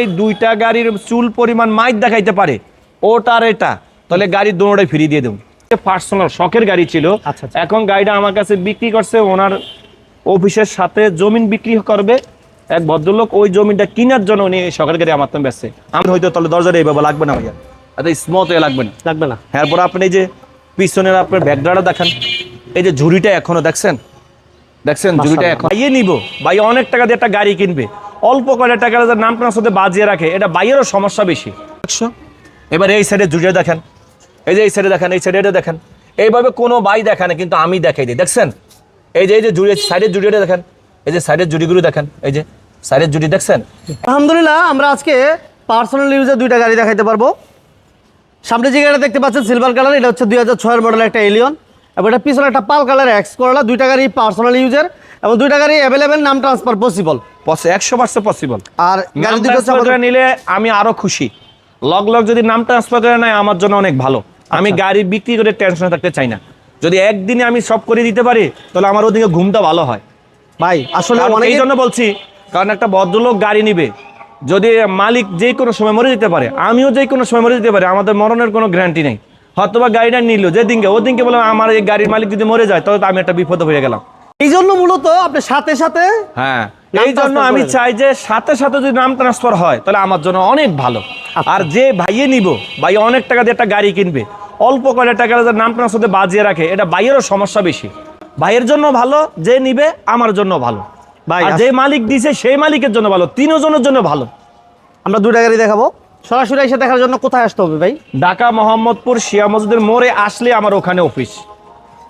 এই দুইটা গাড়ির চুল পরিমাণ মাইক দেখাইতে পারে। ওটা আর এটা। তাহলে গাড়ি দুটোটাই ফিরিয়ে দিয়ে দেবো। পার্সোনাল শখের গাড়ি ছিল। আচ্ছা, আচ্ছা। এখন গাড়িটা আমার কাছে বিক্রি করছে ওনার অফিসের সাথে জমিন বিক্রি করবে। এক ভদ্রলোক ওই জমিটা কেনার জন্য উনি শখের গাড়ি আমার তো ব্যস্ত আমি হয়তো তাহলে দরজাটা এইভাবে লাগবে না ভাইয়া। এত স্মথ হয়ে লাগবে না। লাগবে না। এরপর আপনি এই যে পিছনের আপনার ব্যাকগ্রাউন্ডটা দেখেন। এই যে ঝুড়িটা এখনও দেখছেন? দেখছেন? ঝুড়িটা এখন নিব। ভাই অনেক টাকা দিয়ে একটা গাড়ি কিনবে। অল্প কয়টা টাকা দিয়ে নাম টানার সাথে বাজিয়ে রাখে। এটা বাইয়েরও সমস্যা বেশি। দেখছ এবার এই সাইডে ঝুড়িটা দেখেন। এই যে এই সাইডে দেখেন, এই সাইডে এটা দেখেন। এইভাবে কোনো বাই দেখে না, কিন্তু আমি দেখাই দিই। দেখছেন? এই যে এই যে জুড়ি সাইডের জুড়িটা দেখেন। এই যে সাইডের জুড়িগুলো দেখেন। এই যে সাইডের জুড়ি, দেখছেন? আলহামদুলিল্লাহ, আমরা আজকে পার্সোনাল ইউজে দুইটা গাড়ি দেখাইতে পারব। সামনে যে গাড়িটা দেখতে পাচ্ছেন সিলভার কালার এটা হচ্ছে দুই হাজার ছয়ের মডেল একটা এলিয়ন এবং এটা পিছনে একটা পাল কালার এক্স করলা দুইটা গাড়ি পার্সোনাল ইউজের এবং দুইটা গাড়ি অ্যাভেলেবেল নাম ট্রান্সফার পসিবল একশো পার্সেন্ট পসিবল আর গাড়ি দুটো ট্রান্সফার নিলে আমি আরও খুশি। লগ লগ যদি নাম ট্রান্সফার করে নেয় আমার জন্য অনেক ভালো। আমি আচ্ছা। গাড়ি বিক্রি করে টেনশনে থাকতে চাই না। যদি একদিনে আমি সব করে দিতে পারি তাহলে আমার ওদিকে ঘুমটা ভালো হয়। ভাই আসলে এই জন্য বলছি কারণ একটা ভদ্রলোক গাড়ি নিবে যদি মালিক যে কোনো সময় মরে যেতে পারে আমিও যে কোনো সময় মরে যেতে পারি আমাদের মরণের কোনো গ্যারান্টি নেই। হয়তো বা গাড়িটা নিল যে দিনকে ও দিনকে বলে আমার এই গাড়ির মালিক যদি মরে যায় তাহলে আমি একটা বিপদ হয়ে গেলাম। এই জন্য মূলত আপনি সাথে সাথে হ্যাঁ। এই জন্য আমি চাই যে সাথে সাথে যদি নাম ট্রান্সফার হয় তাহলে আমার জন্য অনেক ভালো। আচ্ছা। আর যে ভাইয়ে নিব ভাই অনেক টাকা দিয়ে একটা গাড়ি কিনবে অল্প কয়টা টাকা নাম ট্রান্সফার বাজিয়ে রাখে এটা ভাইয়েরও সমস্যা বেশি। ভাইয়ের জন্য ভালো যে নিবে আমার জন্য ভালো। ভাই, আর যে মালিক দিছে সেই মালিকের জন্য ভালো তিনজনের জন্য ভালো। আমরা দুইটা গাড়ি দেখাবো। সরাসরি এসে দেখার জন্য কোথায় আসতে হবে ভাই? ঢাকা মোহাম্মদপুর শিয়া মসজিদের মোড়ে আসলে আমার ওখানে অফিস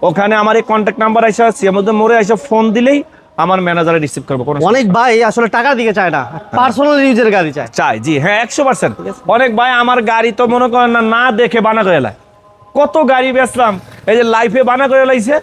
ওখানে আমার এই কন্ট্যাক্ট নাম্বার আসে শিয়া মসজিদের মোড়ে এসে ফোন দিলেই আমার ম্যানেজারে রিসিভ করব কোনো অনেক ভাই আসলে টাকা দিকে চায় না পার্সোনাল ইউজের গাড়ি চায়। চাই জি হ্যাঁ একশো পার্সেন্ট অনেক ভাই আমার গাড়ি তো মনে করেন না না দেখে বানা করে কত গাড়ি বেচলাম এই যে লাইফে বানা করে লাইছে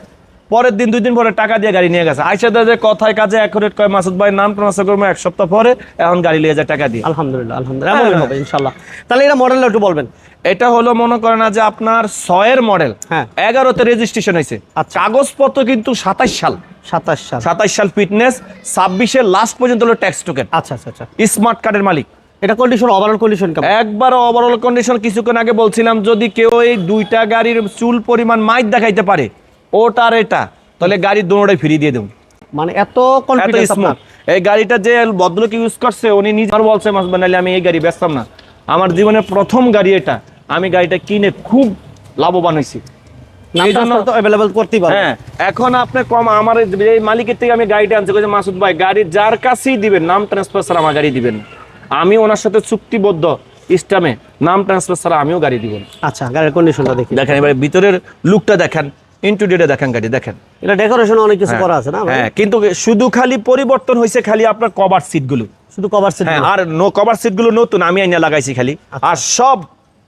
পরের দিন দুই দিন পরে টাকা দিয়ে গাড়ি নিয়ে গেছে। আইসা যে কথায় কাজে অ্যাকুরেট কয় মাসুদ ভাই নাম ট্রান্সফার করব এক সপ্তাহ পরে এখন গাড়ি নিয়ে যায় টাকা দিয়ে। আলহামদুলিল্লাহ আলহামদুলিল্লাহ। এমনই হবে ইনশাল্লাহ তাহলে এটা মডেলটা একটু বলবেন। এটা হলো মনে করেন না যে আপনার ছয়ের মডেল হ্যাঁ। এগারোতে রেজিস্ট্রেশন হয়েছে। আচ্ছা। কাগজপত্র কিন্তু সাতাশ সাল। সাতাশ সাল। সাতাশ সাল ফিটনেস ছাব্বিশের লাস্ট পর্যন্ত হলো ট্যাক্স টোকেন আচ্ছা আচ্ছা আচ্ছা। স্মার্ট কার্ডের মালিক। এটা কন্ডিশন ওভারঅল কন্ডিশন কেমন? একবার ওভারঅল কন্ডিশন কিছুক্ষণ আগে বলছিলাম যদি কেউ এই দুইটা গাড়ির চুল পরিমাণ মাইক দেখাইতে পারে ওটা আর এটা। তাহলে গাড়ি দুটোটাই ফিরিয়ে দিয়ে দেবো। মানে এত কনফিডেন্স এই গাড়িটা যে ভদ্রলোক ইউজ করছে উনি নিজের বলছে মাস বানালে আমি এই গাড়ি বেচতাম না। আমার জীবনের প্রথম গাড়ি এটা। আমি গাড়িটা কিনে খুব লাভবান হয়েছি। হ্যাঁ এখন আপনি কম আমার মালিকের থেকে আমি গাড়িটা আনছি মাসুদ ভাই গাড়ি যার কাছেই দিবেন নাম ট্রান্সফার ছাড়া আমার গাড়ি দিবেন আমি ওনার সাথে চুক্তিবদ্ধ ইস্টামে নাম ট্রান্সফার ছাড়া আমিও গাড়ি দিব আচ্ছা গাড়ির কন্ডিশনটা দেখি। দেখেন এবার ভিতরের লুকটা দেখেন। ইন্টুডিওটা দেখেন গাড়ি দেখেন। এটা ডেকোরেশন অনেক কিছু করা আছে না হ্যাঁ কিন্তু শুধু খালি পরিবর্তন হয়েছে খালি আপনার কভার সিটগুলো শুধু কভার সেট হ্যাঁ আর নো কভার সিটগুলো নতুন আমি আইনা লাগাইছি খালি। আর সব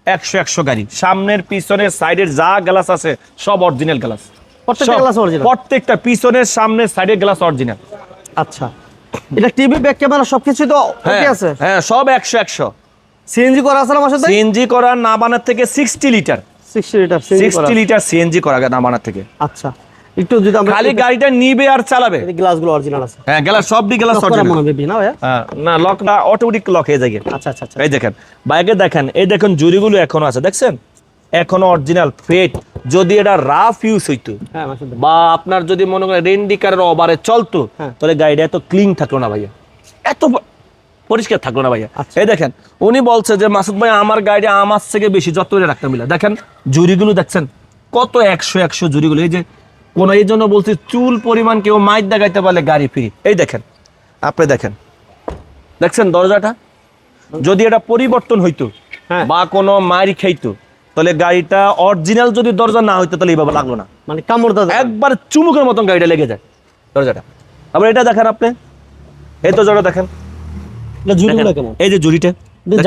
একশো একশো গাড়ি। সামনের পিছনের সাইডের যা গ্লাস আছে সব অরিজিনাল গ্লাস প্রত্যেকটা পিছনের সামনের সাইডের গ্লাস অরিজিনাল আচ্ছা। এটা টিভি ব্যাক ক্যামেরা সবকিছু তো ওকে আছে? হ্যাঁ সব একশো একশো। সিএনজি করা আছে না সিএনজি করা না বানার থেকে সিক্সটি লিটার 60 লিটার সিএনজি করা সিক্সটি লিটার সিএনজি করা না থেকে। আচ্ছা একটু যদি আমরা খালি গাড়িটা নিবে আর চালাবে। গ্লাসগুলো অরিজিনাল আছে। হ্যাঁ গ্লাস গ্লাস অরিজিনাল না হ্যাঁ না লকটা অটোমেটিক লক হয়ে যায় আচ্ছা আচ্ছা এই দেখেন বাইকে দেখেন এই দেখেন জুরিগুলো এখনও আছে দেখছেন? এখনও অরিজিনাল ফেট যদি এটা রাফ ইউজ হইতো হ্যাঁ বা আপনার যদি মনে করেন রেন্ডিকারের ওভারে চলতো হ্যাঁ। তাহলে গাড়িটা এত ক্লিন থাকল না ভাইয়া। এত পরিষ্কার থাকল না ভাইয়া। আচ্ছা। এই দেখেন উনি বলছে যে মাসুদ ভাই আমার গাড়িটা আমার থেকে বেশি যত্ন করে রাখতে মিলে। দেখেন জুরিগুলো দেখছেন কত একশো একশো জুরিগুলো এই যে কোন এই জন্য বলছি চুল পরিমাণ কেউ মাইক দেখাইতে পারলে গাড়ি ফ্রি। এই দেখেন আপনি দেখেন দেখছেন দরজাটা? যদি এটা পরিবর্তন হইতো হ্যাঁ। বা কোনো মারি খাইতো তাহলে গাড়িটা অরিজিনাল যদি দরজা না হইতো তাহলে এইভাবে লাগল না। মানে কামড় দাদা একবার চুমুকের মতন গাড়িটা লেগে যায় দরজাটা। আবার এটা দেখেন আপনি এই দরজাটা দেখেন। জুড়িগুলো এই যে জুড়িটা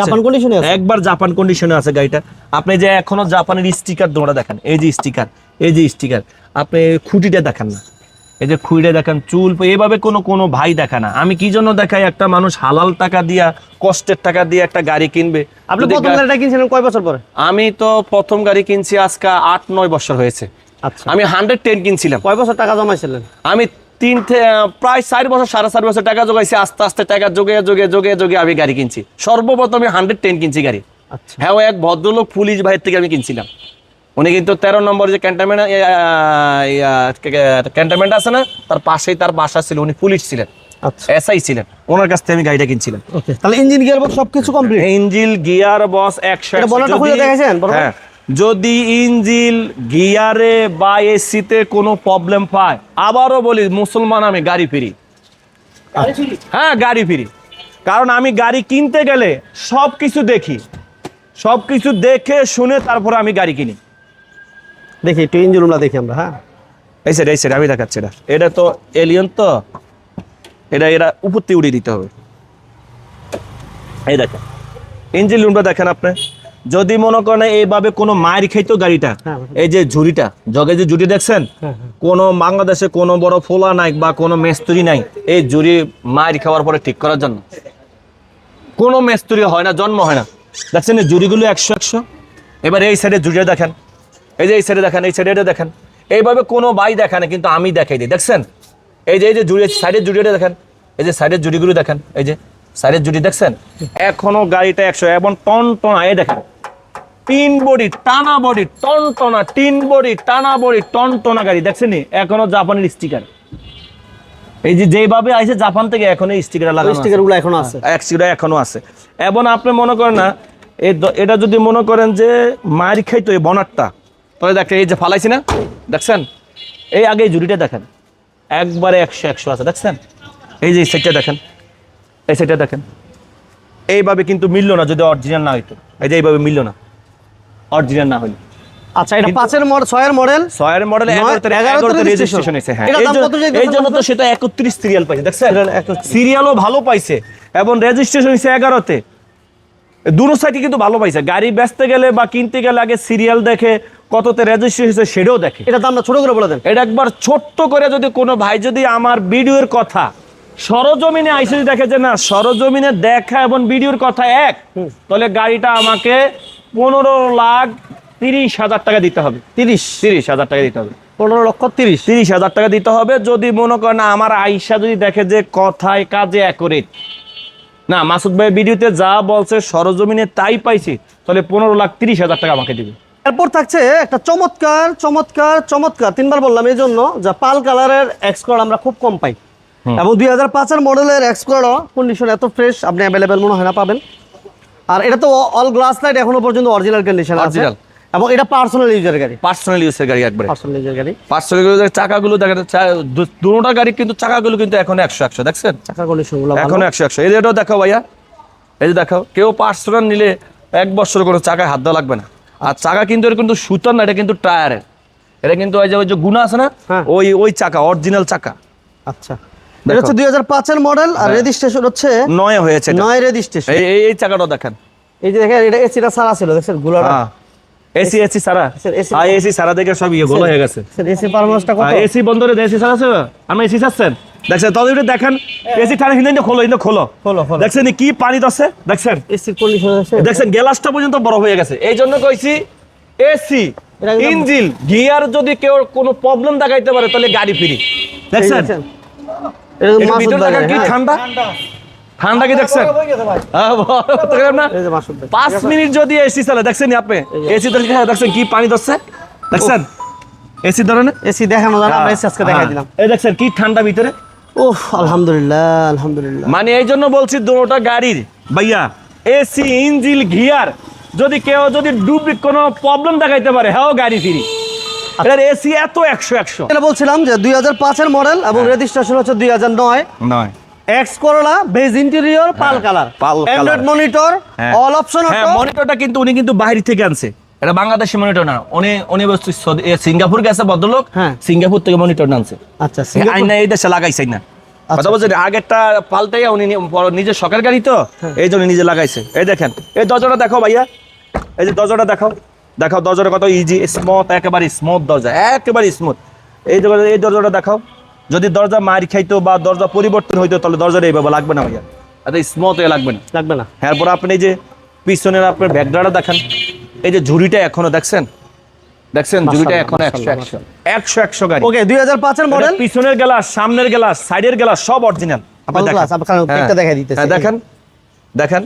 জাপান কন্ডিশনে আছে। একবার জাপান কন্ডিশনে আছে গাড়িটা। আপনি যে এখনও জাপানের স্টিকার দোড়া দেখেন এই যে স্টিকার এই যে স্টিকার আপনি খুঁটিটা দেখেন না। এই যে খুঁড়ে দেখেন চুল এইভাবে কোনো কোনো ভাই দেখা না। আমি কি জন্য দেখাই একটা মানুষ হালাল টাকা দিয়া কষ্টের টাকা দিয়ে একটা গাড়ি কিনবে? আপনি প্রথম গাড়িটা কিনছিলেন কয় বছর পরে? আমি তো প্রথম গাড়ি কিনছি আজকে আট নয় বছর হয়েছে। আচ্ছা। আমি হান্ড্রেড টেন কিনছিলাম। কয় বছর টাকা জমাইছিলেন? আমি তিন প্রায় চার বছর সাড়ে চার বছর টাকা জোগাইছি আস্তে আস্তে টাকা যোগে যোগে যোগে যোগে আমি গাড়ি কিনছি। সর্বপ্রথম আমি হান্ড্রেড টেন কিনছি গাড়ি। আচ্ছা। হ্যাঁ এক ভদ্রলোক পুলিশ ভাইয়ের থেকে আমি কিনছিলাম। উনি কিন্তু তেরো নম্বর যে ক্যান্টনমেন্ট ক্যান্টনমেন্ট আছে না তার পাশেই তার বাসা ছিল উনি পুলিশ ছিলেন আচ্ছা। এসআই ছিলেন। ওনার কাছ থেকে আমি গাড়িটা কিনছিলাম। তাহলে ইঞ্জিন গিয়ার বক্স সবকিছু কমপ্লিট ইঞ্জিল গিয়ার বস একশো খুলে দেখেছেন, হ্যাঁ। যদি ইঞ্জিল গিয়ারে বা এসিতে কোনো প্রবলেম পায় আবারও বলি মুসলমান আমি গাড়ি ফিরি। হ্যাঁ গাড়ি ফিরি। কারণ আমি গাড়ি কিনতে গেলে সব কিছু দেখি। সব কিছু দেখে শুনে তারপরে আমি গাড়ি কিনি। দেখি একটু ইঞ্জিন রুমটা দেখি আমরা হ্যাঁ? এই সেটা এই সেটা আমি দেখাচ্ছি এটা। এটা তো এলিয়ন তো। এটা এরা থেকে উড়িয়ে দিতে হবে। এই দেখেন। ইঞ্জিন রুমটা দেখেন আপনি। যদি মনে করেন এইভাবে কোনো মায়ের খাইতো গাড়িটা হ্যাঁ। এই যে ঝুড়িটা জগে যে ঝুড়ি দেখছেন? হ্যাঁ, হ্যাঁ। কোনো বাংলাদেশে কোনো বড় ফোলা নাই বা কোনো মেস্তুরি নাই এই ঝুড়ি মায়ের খাওয়ার পরে ঠিক করার জন্য। কোনো মেস্তুরি হয় না জন্ম হয় না। দেখছেন এই জুড়িগুলো একশো একশো? এবার এই সাইডে জুড়িয়ে দেখেন। এই যে এই সাইডে দেখেন এই সাইডে এটা দেখেন। এইভাবে কোনো বাই দেখে না কিন্তু আমি দেখাই দিই দেখছেন? এই যে এই যে জুড়ি সাইডের জুড়িটা দেখেন। এই যে সাইডের জুড়িগুলো দেখেন এই যে সাইডের জুড়ি দেখছেন? এখনও গাড়িটা একশো এবং টন টন আয়ে দেখেন। তিন বডি টানা বডি টন টনা তিন বডি টানা বডি টন টনা গাড়ি দেখছেন এখনও জাপানের স্টিকার এই যে যেভাবে আইছে জাপান থেকে এখনও স্টিকার লাগানো আছে। স্টিকারগুলো এখনও আছে। এক সিটা এখনও আছে। এবং আপনি মনে করেন না এটা যদি মনে করেন যে মার খাইতো এই বনারটা তাহলে দেখেন এই যে ফালাইছি না? দেখছেন? এই আগে জুড়িটা দেখেন। একবারে একশো একশো আছে দেখছেন? এই যে এই সাইডটা দেখেন। এই সাইডটা দেখেন। এইভাবে কিন্তু মিললো না যদি অরিজিনাল না হইতো। এই যে এইভাবে মিললো না। অরিজিনাল না হইল আচ্ছা এটা পাঁচের মডেল ছয়ের মডেল? ছয়ের মডেল এগারোতে রেজিস্ট্রেশন হয়েছে হ্যাঁ। এই জন্য- তো সেটা একত্রিশ সিরিয়াল পাইছে দেখছেন? সিরিয়ালও ভালো পাইছে এবং রেজিস্ট্রেশন হয়েছে এগারোতে। সাইডে কিন্তু ভালো পাইছে। গাড়ি বেচতে গেলে বা কিনতে গেলে আগে সিরিয়াল দেখে কততে রেজিস্ট্রেশন হয়েছে সেটাও দেখে। এটা দামটা ছোট করে বলে দেন। এটা একবার ছোট্ট করে যদি কোনো ভাই যদি আমার ভিডিওর কথা সরজমিনে আইসে দেখে যে না সরজমিনে দেখা এবং ভিডিওর কথা এক তাহলে গাড়িটা আমাকে পনেরো লাখ তিরিশ হাজার টাকা দিতে হবে। তিরিশ। তিরিশ হাজার টাকা দিতে হবে। পনেরো লক্ষ তিরিশ। তিরিশ হাজার টাকা দিতে হবে। যদি মনে করেন আমার আইসা যদি দেখে যে কথায় কাজে অ্যাকুরেট। না মাসুদ ভাই ভিডিওতে যা বলছে সরজমিনে তাই পাইছি তাহলে পনেরো লাখ তিরিশ হাজার টাকা আমাকে দিবে। এরপর থাকছে একটা চমৎকার চমৎকার চমৎকার তিনবার বললাম এই জন্য যা পাল কালারের এক্সকোড আমরা খুব কম পাই। এবং দুই হাজার পাঁচের মডেলের এক্সকোড কন্ডিশন এত ফ্রেশ আপনি অ্যাভেলেবেল মনে হয় না পাবেন। আর এটা তো অল গ্লাস লাইট এখনও পর্যন্ত অরিজিনাল কন্ডিশন আছে। এবং এটা পার্সোনাল ইউজার গাড়ি। পার্সোনাল ইউজের গাড়ি একবারে। পার্সোনাল ইউজার গাড়ি। পার্সোনাল ইউজার চাকাগুলো দেখেন দুটা গাড়ি কিন্তু চাকাগুলো কিন্তু এখন একশো একশো দেখছেন? চাকা কন্ডিশনগুলো এখন একশো একশো। এই এটাও দেখাও ভাইয়া। এই যে দেখাও। কেউ পার্সোনাল নিলে এক বছর কোনো চাকায় হাত দেওয়া লাগবে না। আর চাকা কিন্তু এটা কিন্তু সুতার না এটা কিন্তু টায়ারের। এটা কিন্তু ওই যে ওই যে গুণা আছে না? হ্যাঁ। ওই ওই চাকা অরিজিনাল চাকা। আচ্ছা। এটা হচ্ছে দুই হাজার পাঁচের মডেল আর রেজিস্ট্রেশন হচ্ছে নয় হয়েছে এটা। নয় রেজিস্ট্রেশন এই এই- এই দেখেন। এই যে দেখেন এটা এসিটা সারা ছিল দেখছেন গুলাটা? হ্যাঁ। এসি এসি সারা। হ্যাঁ এসি সারা। দেখে সব ইয়ে গোলো হয়ে গেছে। এসি পারফরমেন্সটা কত? এসি বন্ধ করে এসি সারা আছে? আমি এসি চাচ্ছেন দেখছেন তবে দেখেন। এসি ঠান্ডা কিন্তু খোলো কিন্তু খোলো। দেখছেন কি পানি দছে দেখছেন? এসির কন্ডিশন আছে। দেখছেন গ্লাসটা পর্যন্ত বড় হয়ে গেছে। এই জন্য কইছি এসি ইঞ্জিন গিয়ার যদি কেউ কোনো প্রবলেম দেখাইতে পারে তাহলে গাড়ি ফ্রি। দেখছেন। এটা মাসুদ ভাই দেখেন কি? হ্যাঁ। ঠান্ডা? ঠান্ডা। কি দেখছেন? হ্যাঁ, পাঁচ মিনিট যদি এসি চালে দেখছেন আপনি? এসি দেখছেন কি পানি দচ্ছে দেখছেন? এসি ধরে না? এসি দেখানো জানা আমরা এসি আজকে দেখাই দিলাম। এই দেখছেন কি ঠান্ডা ভিতরে? ওহ আলহামদুলিল্লাহ আলহামদুলিল্লাহ। মানে এই জন্য বলছি দুটা গাড়ির। ভাইয়া এসি ইঞ্জিল গিয়ার যদি কেউ যদি ডুবি কোনো প্রবলেম দেখাইতে পারে হ্যাঁ গাড়ি ফিরি। এটার এসি এত একশো একশো। এটা বলছিলাম যে দুই হাজার পাঁচের মডেল এবং রেজিস্ট্রেশন হচ্ছে দুই হাজার নয়। নয়। এক্স করোলা বেজ ইন্টেরিয়র পাল কালার পাল অ্যান্ড্রয়েড মনিটর হ্যাঁ। অল অপশন হ্যাঁ মনিটরটা কিন্তু উনি কিন্তু বাইরে থেকে আনছে। এটা বাংলাদেশি মনিটর না। উনি উনি বস্তু সিঙ্গাপুর গেছে ভদ্রলোক হ্যাঁ। সিঙ্গাপুর থেকে মনিটর আনছে আচ্ছা আইনা এই দেশে লাগাইছে না। আচ্ছা। কথা বলছেন আগেরটা পাল্টাইয়া উনি বড় নিজের শখের গাড়ি তো হ্যাঁ। এই জন্য নিজে লাগাইছে। এই দেখেন এই দরজাটা দেখো ভাইয়া। এই যে দরজাটা দেখাও। দেখাও দরজাটা কত ইজি স্মুথ একেবারে স্মুথ দরজা একেবারে স্মুথ এই দরজা এই দরজাটা দেখাও। যদি দরজা মারি খাইতো বা দরজা পরিবর্তন হইতো তাহলে দরজাটা এইভাবে লাগবে না ভাইয়া। এত স্মুথ হয়ে লাগবে না। লাগবে না। এরপর আপনি যে পিছনের আপনার ব্যাকগ্রাউন্ডটা দেখেন। এই যে ঝুড়িটা এখনও দেখছেন? দেখছেন? ঝুড়িটা এখন একশো একশো। একশো একশো গাড়ি। ওকে দুই হাজার পাঁচের মডেল পিছনের গ্লাস সামনের গ্লাস সাইডের গ্লাস সব অরিজিনাল দেখাই দিতেছি। দেখেন। দেখেন।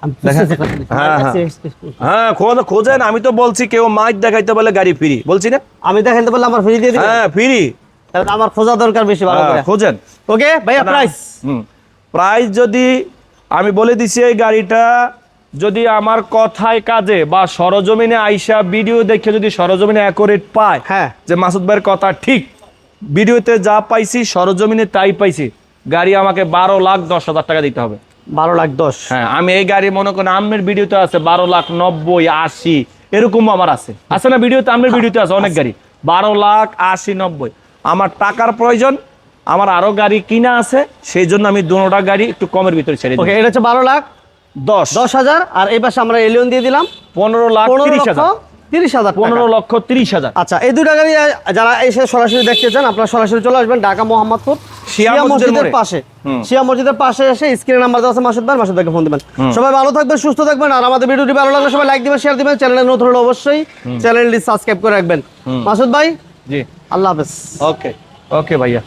হ্যাঁ, হ্যাঁ। হ্যাঁ খোঁজ খোঁজেন আমি তো বলছি কেউ মাইক দেখাইতে বলে গাড়ি ফ্রি। বলছি না? আমি দেখাইতে আমার ফ্রি দিয়ে হ্যাঁ ফ্রি। তাহলে আমার খোঁজা দরকার বেশি ভালো করে। খোঁজেন। ওকে ভাইয়া প্রাইস প্রাইস যদি আমি বলে দিছি এই গাড়িটা যদি আমার কথায় কাজে বা সরজমিনে আইসা ভিডিও দেখে যদি সরজমিনে অ্যাকোরেট পায় হ্যাঁ। যে মাসুদ ভাইয়ের কথা ঠিক ভিডিওতে যা পাইছি সরজমিনে তাই পাইছি গাড়ি আমাকে বারো লাখ দশ হাজার টাকা দিতে হবে। বারো লাখ দশ। হ্যাঁ আমি এই গাড়ি মনে করেন আমের ভিডিওতে আছে বারো লাখ নব্বই আশি এরকমও আমার আছে। আছে না ভিডিওতে? আমের ভিডিওতে আছে অনেক গাড়ি। বারো লাখ আশি নব্বই। আমার টাকার প্রয়োজন আমার আরও গাড়ি কিনা আছে সেই জন্য আমি দুটা গাড়ি একটু কমের ভিতরে ছেড়ে দিই। এটা হচ্ছে বারো লাখ দশ। দশ হাজার আর এই পাশে আমরা এলিয়ন দিয়ে দিলাম। পনেরো লাখ তিরিশ হাজার। তিরিশ হাজার পনেরো পনেরো লক্ষ তিরিশ হাজার। আচ্ছা এই দুটা গাড়ি যারা এসে সরাসরি দেখতে চান আপনারা সরাসরি চলে আসবেন ঢাকা মোহাম্মদপুর। শিয়া মসজিদের মসজিদের পাশে। শিয়া মসজিদের পাশে এসে স্ক্রিনে নাম্বার দেওয়া আছে মাসুদ ভাই মাসুদ ভাইকে ফোন দিবেন। সবাই ভালো থাকবেন সুস্থ থাকবেন আর আমাদের ভিডিওটি ভালো লাগলে সবাই লাইক দিবেন শেয়ার দিবেন চ্যানেলে নতুন হলে অবশ্যই চ্যানেলটি সাবস্ক্রাইব করে রাখবেন। মাসুদ ভাই জি। আল্লাহ হাফেজ। ওকে ওকে ভাইয়া।